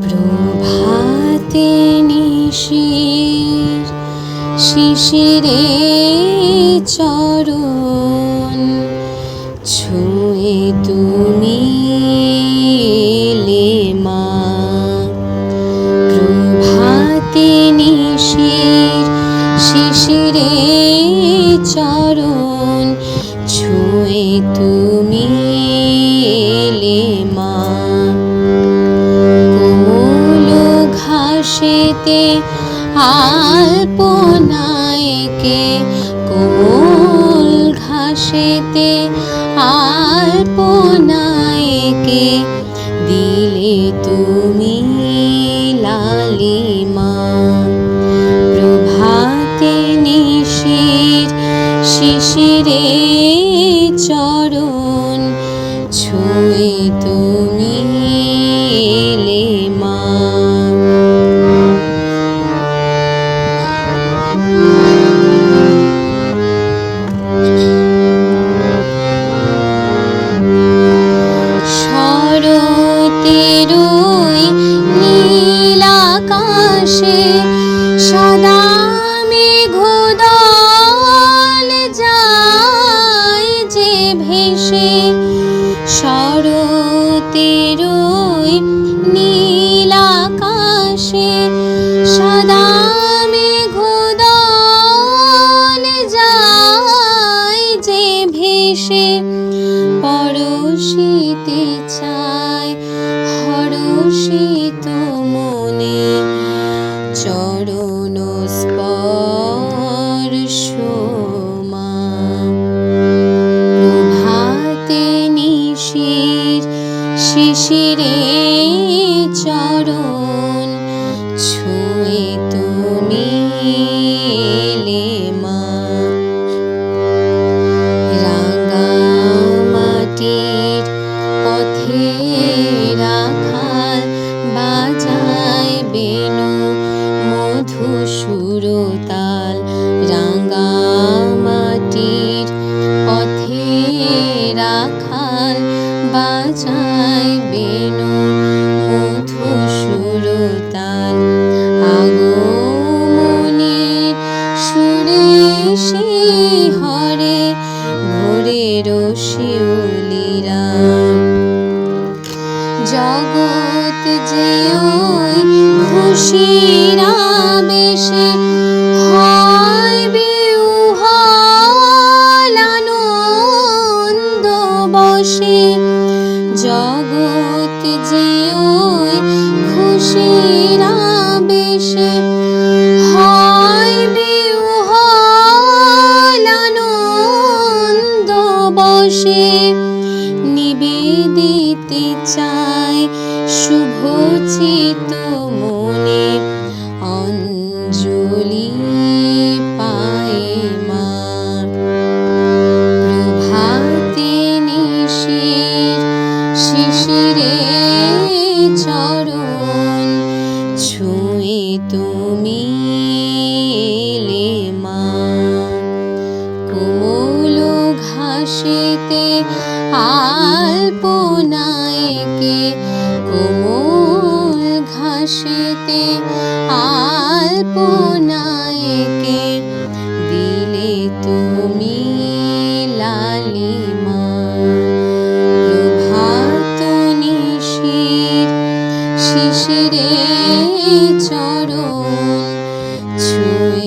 প্রভাতে নিশির শিশিরে চরণ ছুঁয়ে তুমি প্রভাতে নিশির শিশিরে চরণ ছুঁয়ে তুমি ঘাসেতে আলপনায়কে কোমল ঘাসেতে আলপনায়কে দিলে তুমি লালিমা। প্রভাতে নিশির শিশিরে আকাশে সদা মেঘদল যায় যে ভেসে। শরতের ওই নীল আকাশে। সদা মেঘদল যায় যে ভেসে। পরশিতে চায় চরণ স্পর্শ মা নিশির শিশিরে চরণ ছুঁয়ে তুমি মা। রাঙা রাখাল বাজায় সুরে হরে ভোরের শিউলিরা জগৎ যে ওই খুশিরা বেশে হয় যে খুশিরা বেশে শুভ মনে অঞ্জলি পায়ে মা প্রভাতে নিশির শিশিরে চরণ ছুঁয়ে তুমি ঘাসেতে আলপনায়কে কোমল ঘাসেতে আলপনায়কে দিলে তুমি লালিমা। প্রভাত নিশির শিশিরে চরণ ছুঁয়ে